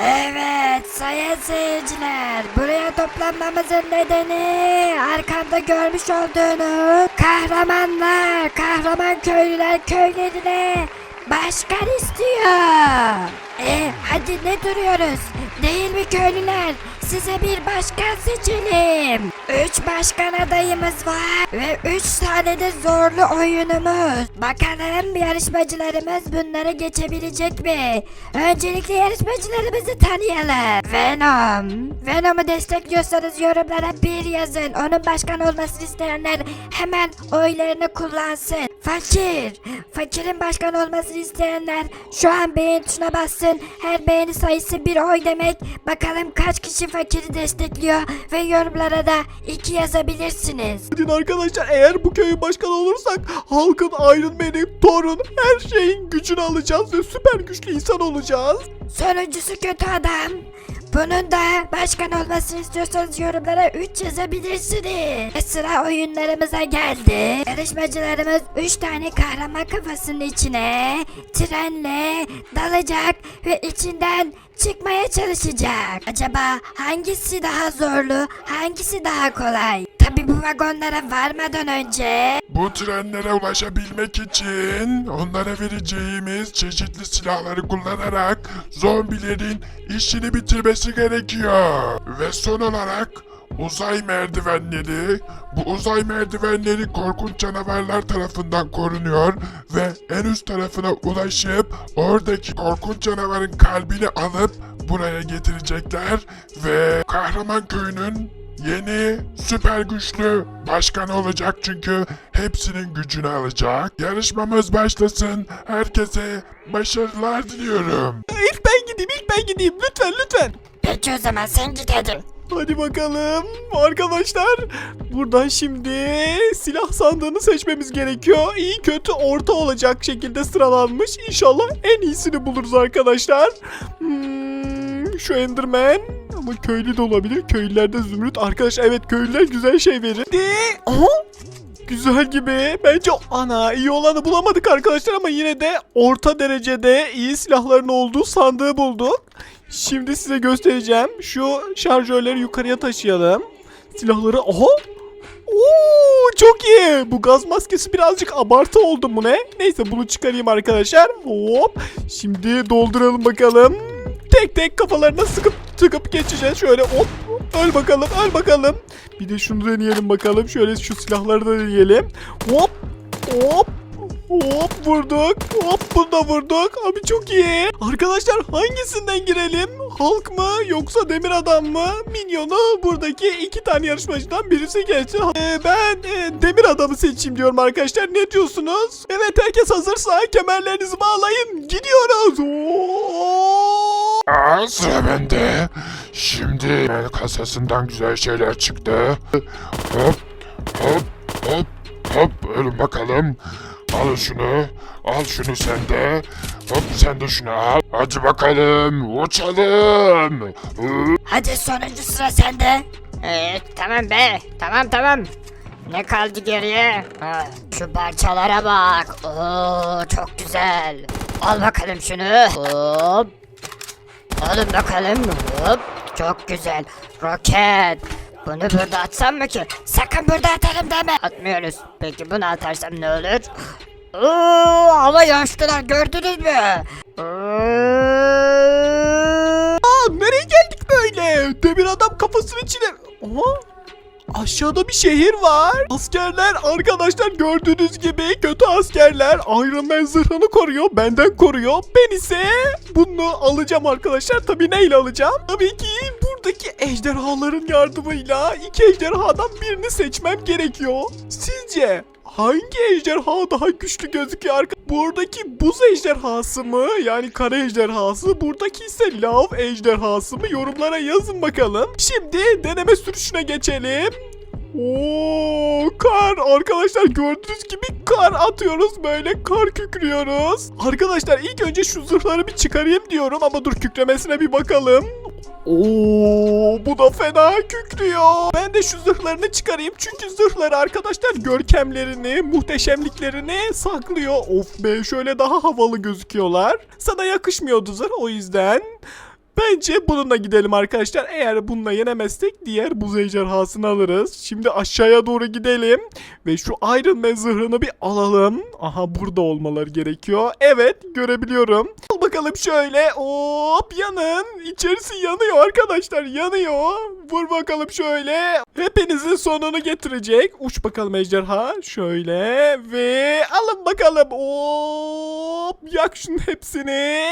Evet sayın seyirciler buraya toplanmamızın nedeni arkamda görmüş olduğunuz kahramanlar kahraman köylüler köylerine başkan istiyor. E hadi ne duruyoruz? Değil mi köylüler size bir başkan seçelim. Üç başkan adayımız var ve üç tane de zorlu oyunumuz. Bakalım yarışmacılarımız bunları geçebilecek mi? Öncelikle yarışmacılarımızı tanıyalım. Venom. Venom'u destekliyorsanız yorumlara bir yazın. Onun başkan olmasını isteyenler hemen oylarını kullansın. Fakir. Fakirin başkan olmasını isteyenler şu an beğen tuşuna bassın. Her beğeni sayısı bir oy demek. Bakalım kaç kişi fakiri destekliyor ve yorumlara da iki yazabilirsiniz. Hadi arkadaşlar eğer bu köyün başkanı olursak halkın Iron Man'i, Thor'un her şeyin gücünü alacağız ve süper güçlü insan olacağız. Sonuncusu kötü adam. Bunun da başkan olmasını istiyorsanız yorumlara 3 yazabilirsiniz. Ve sıra oyunlarımıza geldi. Yarışmacılarımız 3 tane kahraman kafasının içine trenle dalacak ve içinden çıkmaya çalışacak. Acaba hangisi daha zorlu, hangisi daha kolay? Tabi bu vagonlara varmadan önce Bu trenlere ulaşabilmek için onlara vereceğimiz çeşitli silahları kullanarak zombilerin işini bitirmesi gerekiyor. Ve son olarak uzay merdivenleri, bu uzay merdivenleri korkunç canavarlar tarafından korunuyor ve en üst tarafına ulaşıp oradaki korkunç canavarın kalbini alıp buraya getirecekler ve kahraman köyünün Yeni süper güçlü başkan olacak çünkü hepsinin gücünü alacak. Yarışmamız başlasın. Herkese başarılar diliyorum. İlk ben gideyim, ilk ben gideyim. Lütfen, lütfen. Peki o zaman sen git hadi. Hadi bakalım arkadaşlar. Buradan şimdi silah sandığını seçmemiz gerekiyor. İyi kötü orta olacak şekilde sıralanmış. İnşallah en iyisini buluruz arkadaşlar. Hmm, şu Enderman ama köylü de olabilir. Köylülerde zümrüt. Arkadaşlar evet köylüler güzel şey verir. De Aha! Güzel gibi. Bence ana iyi olanı bulamadık arkadaşlar ama yine de orta derecede iyi silahların olduğu sandığı bulduk. Şimdi size göstereceğim. Şu şarjörleri yukarıya taşıyalım. Silahları aha. Oo, çok iyi. Bu gaz maskesi birazcık abartı oldu mu ne? Neyse bunu çıkarayım arkadaşlar. Hop. Şimdi dolduralım bakalım. Tek tek kafalarına sıkıp tıkıp geçeceğiz. Şöyle hop. Öl bakalım, öl bakalım. Bir de şunu deneyelim bakalım. Şöyle şu silahları da deneyelim. Hop. Hop. Hop vurduk. Hop bunu vurduk. Abi çok iyi. Arkadaşlar hangisinden girelim? Halk mı yoksa demir adam mı? Minyonu buradaki iki tane yarışmacıdan birisi geçti. Ee, ben e, demir adamı seçeyim diyorum arkadaşlar. Ne diyorsunuz? Evet herkes hazırsa kemerlerinizi bağlayın. Gidiyoruz. Oo! Aa, sıra bende. Şimdi el kasasından güzel şeyler çıktı. Hop hop hop hop. Ölün bakalım. Al şunu. Al şunu sen de. Hop sen de şunu al. Hadi bakalım. Uçalım. Hadi sonuncu sıra sende. Ee, tamam be. Tamam tamam. Ne kaldı geriye? Ha, şu parçalara bak. Oo, çok güzel. Al bakalım şunu. Hop. Alın bakalım. Hop. Çok güzel. Roket. Bunu burada atsam mı ki? Sakın burada atarım deme. Atmıyoruz. Peki bunu atarsam ne olur? Oo, hava yaştılar gördünüz mü? Aa, nereye geldik böyle? Demir adam kafasının içine. Aha. Aşağıda bir şehir var. Askerler arkadaşlar gördüğünüz gibi kötü askerler Iron Man zırhını koruyor. Benden koruyor. Ben ise bunu alacağım arkadaşlar. Tabii neyle alacağım? Tabii ki buradaki ejderhaların yardımıyla iki ejderhadan birini seçmem gerekiyor. Sizce hangi ejderha daha güçlü gözüküyor arka? Buradaki buz ejderhası mı? Yani kara ejderhası. Buradaki ise lav ejderhası mı? Yorumlara yazın bakalım. Şimdi deneme sürüşüne geçelim. Oo, kar arkadaşlar gördüğünüz gibi kar atıyoruz böyle kar kükrüyoruz. Arkadaşlar ilk önce şu zırhları bir çıkarayım diyorum ama dur kükremesine bir bakalım. Oo, bu da fena kükrüyor. Ben de şu zırhlarını çıkarayım çünkü zırhları arkadaşlar görkemlerini, muhteşemliklerini saklıyor. Of be şöyle daha havalı gözüküyorlar. Sana yakışmıyordu zırh o yüzden. Bence bununla gidelim arkadaşlar. Eğer bununla yenemezsek diğer buz ejderhasını alırız. Şimdi aşağıya doğru gidelim. Ve şu Iron Man zırhını bir alalım. Aha burada olmaları gerekiyor. Evet görebiliyorum. Al bakalım şöyle. Hop yanın. İçerisi yanıyor arkadaşlar yanıyor. Vur bakalım şöyle. Hepinizin sonunu getirecek. Uç bakalım ejderha. Şöyle ve alın bakalım. Hop yak şunun hepsini.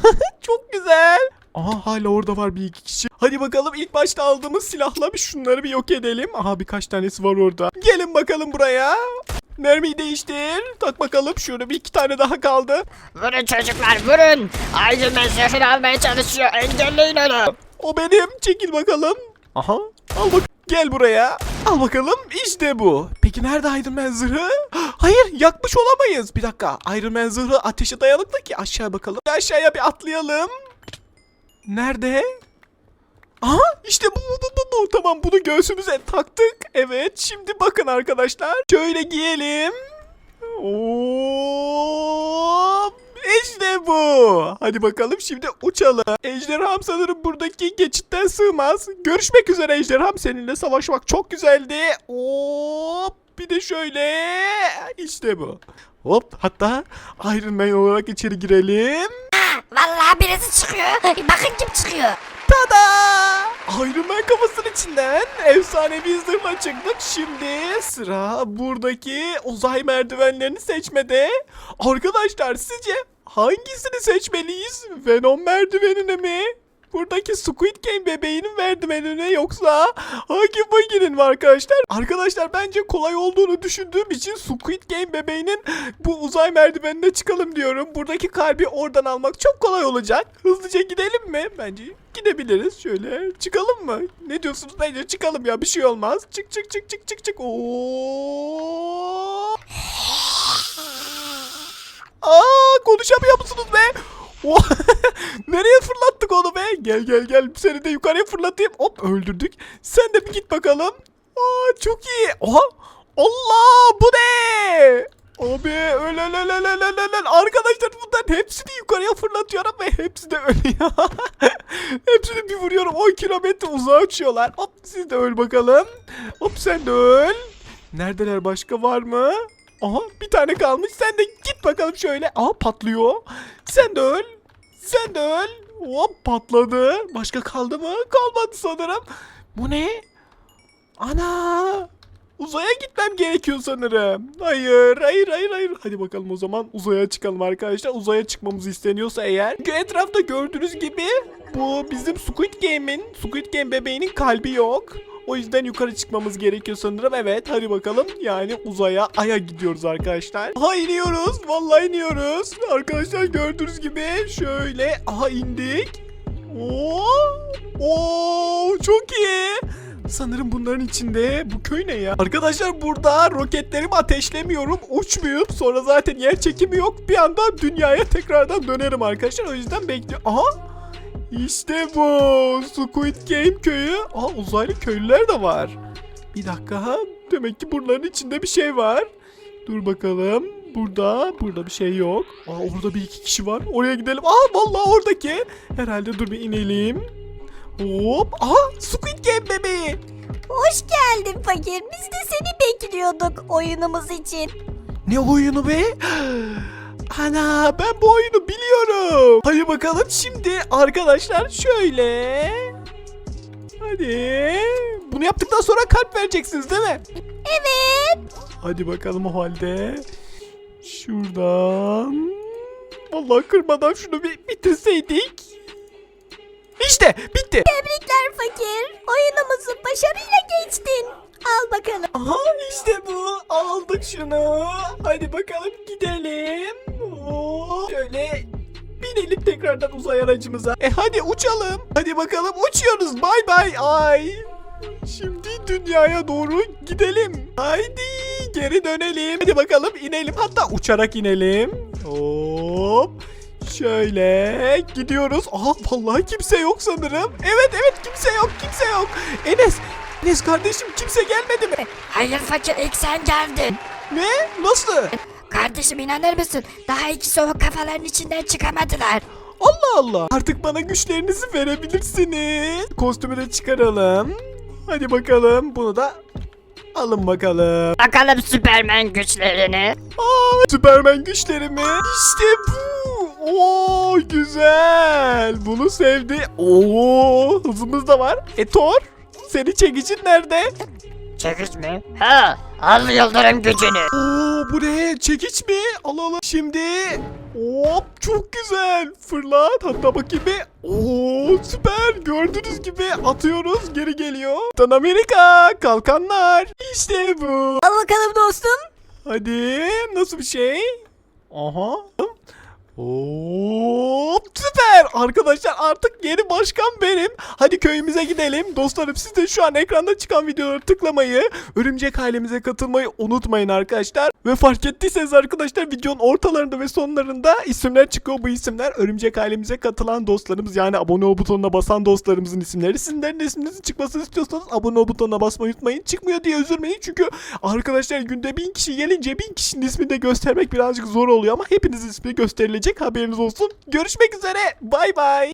Çok güzel. Aha hala orada var bir iki kişi. Hadi bakalım ilk başta aldığımız silahla bir şunları bir yok edelim. Aha birkaç tanesi var orada. Gelin bakalım buraya. Mermiyi değiştir. Tak bakalım şurada bir iki tane daha kaldı. Vurun çocuklar vurun. Man zırhını almaya çalışıyor. Engelleyin onu. O benim. Çekil bakalım. Aha. Al bak. Gel buraya. Al bakalım. İşte bu. Peki nerede Iron Man zırhı? Hayır yakmış olamayız. Bir dakika. Iron Man zırhı ateşe dayanıklı ki. Aşağı bakalım. Aşağıya bir atlayalım. Nerede? Aha işte bu bu bu bu. Tamam bunu göğsümüze taktık. Evet şimdi bakın arkadaşlar. Şöyle giyelim. Oo, işte bu. Hadi bakalım şimdi uçalım. Ejderham sanırım buradaki geçitten sığmaz. Görüşmek üzere ejderham. Seninle savaşmak çok güzeldi. Hop bir de şöyle. İşte bu. Hop hatta Iron Man olarak içeri girelim. Vallahi birisi çıkıyor. Bakın kim çıkıyor. Tada! Iron Man kafasının içinden efsanevi zırhla çıktık. Şimdi sıra buradaki uzay merdivenlerini seçmede. Arkadaşlar sizce hangisini seçmeliyiz? Venom merdivenine mi? Buradaki Squid Game bebeğinin merdivenine yoksa Hagi Bagi'nin mi arkadaşlar? Arkadaşlar bence kolay olduğunu düşündüğüm için Squid Game bebeğinin bu uzay merdivenine çıkalım diyorum. Buradaki kalbi oradan almak çok kolay olacak. Hızlıca gidelim mi? Bence gidebiliriz. Şöyle çıkalım mı? Ne diyorsunuz? Bence çıkalım ya bir şey olmaz. Çık çık çık çık çık çık. Oo! Aa konuşamıyor musunuz be? Nereye fırlattık onu be? Gel gel gel seni de yukarıya fırlatayım. Hop öldürdük. Sen de bir git bakalım. Aa çok iyi. Oha! Allah bu ne? Abi öl. Arkadaşlar bunların hepsini yukarıya fırlatıyorum ve hepsi de ölüyor. hepsini bir vuruyorum 10 kilometre uzağa uçuyorlar. Hop siz de öl bakalım. Hop sen de öl. Neredeler başka var mı? Aha bir tane kalmış. Sen de git bakalım şöyle. Aha patlıyor. Sen de öl. Sen de öl. Hop patladı. Başka kaldı mı? Kalmadı sanırım. Bu ne? Ana. Uzaya gitmem gerekiyor sanırım. Hayır, hayır, hayır, hayır. Hadi bakalım o zaman uzaya çıkalım arkadaşlar. Uzaya çıkmamızı isteniyorsa eğer. Çünkü etrafta gördüğünüz gibi bu bizim Squid Game'in, Squid Game bebeğinin kalbi yok. O yüzden yukarı çıkmamız gerekiyor sanırım. Evet hadi bakalım. Yani uzaya, aya gidiyoruz arkadaşlar. Aha iniyoruz. Vallahi iniyoruz. Arkadaşlar gördüğünüz gibi şöyle. Aha indik. Oo, oo çok iyi. Sanırım bunların içinde bu köy ne ya? Arkadaşlar burada roketlerimi ateşlemiyorum. Uçmuyorum. Sonra zaten yer çekimi yok. Bir anda dünyaya tekrardan dönerim arkadaşlar. O yüzden bekliyorum. Aha. İşte bu. Squid Game köyü. Aa uzaylı köylüler de var. Bir dakika. ha. Demek ki buraların içinde bir şey var. Dur bakalım. Burada, burada bir şey yok. Aa orada bir iki kişi var. Oraya gidelim. Aa vallahi oradaki. Herhalde dur bir inelim. Hop. Aha Squid Game bebeği. Hoş geldin fakir. Biz de seni bekliyorduk oyunumuz için. Ne oyunu be? Ana ben bu oyunu biliyorum. Hadi bakalım şimdi arkadaşlar şöyle. Hadi. Bunu yaptıktan sonra kalp vereceksiniz değil mi? Evet. Hadi bakalım o halde. Şuradan. Vallahi kırmadan şunu bir bitirseydik. İşte bitti. Tebrikler fakir. Oyunumuzu başarıyla geçtin. Al bakalım. Aha işte bu. Aldık şunu. Hadi bakalım gidelim. Oo, şöyle binelim tekrardan uzay aracımıza. E hadi uçalım. Hadi bakalım uçuyoruz. Bay bay. Ay. Şimdi dünyaya doğru gidelim. Haydi geri dönelim. Hadi bakalım inelim. Hatta uçarak inelim. Hop. Şöyle gidiyoruz. Aha vallahi kimse yok sanırım. Evet evet kimse yok kimse yok. Enes Enes kardeşim kimse gelmedi mi? Hayır fakir ilk sen geldin. Ne? Nasıl? Kardeşim inanır mısın? Daha ikisi o kafaların içinden çıkamadılar. Allah Allah. Artık bana güçlerinizi verebilirsiniz. Kostümü de çıkaralım. Hadi bakalım bunu da alın bakalım. Bakalım Süpermen güçlerini. Aa, Süpermen güçlerimi. İşte bu. Oo güzel. Bunu sevdi. Oo hızımız da var. E Thor seni çekicin nerede? Çekiç mi? Ha, al yıldırım gücünü. Oo bu ne? Çekiç mi? Al al. Şimdi hop çok güzel. Fırlat. Hatta bakayım bir. Oo süper. Gördüğünüz gibi atıyoruz. Geri geliyor. Tan Amerika. Kalkanlar. İşte bu. Al bakalım dostum. Hadi. Nasıl bir şey? Aha. Hop süper arkadaşlar artık yeni başkan benim. Hadi köyümüze gidelim. Dostlarım siz de şu an ekranda çıkan videoları tıklamayı, örümcek ailemize katılmayı unutmayın arkadaşlar. Ve fark ettiyseniz arkadaşlar videonun ortalarında ve sonlarında isimler çıkıyor. Bu isimler örümcek ailemize katılan dostlarımız yani abone ol butonuna basan dostlarımızın isimleri. Sizlerin isminizin çıkmasını istiyorsanız abone ol butonuna basmayı unutmayın. Çıkmıyor diye üzülmeyin çünkü arkadaşlar günde bin kişi gelince bin kişinin ismini de göstermek birazcık zor oluyor ama hepinizin ismi gösterilecek haberiniz olsun. Görüşmek üzere. Bay bay.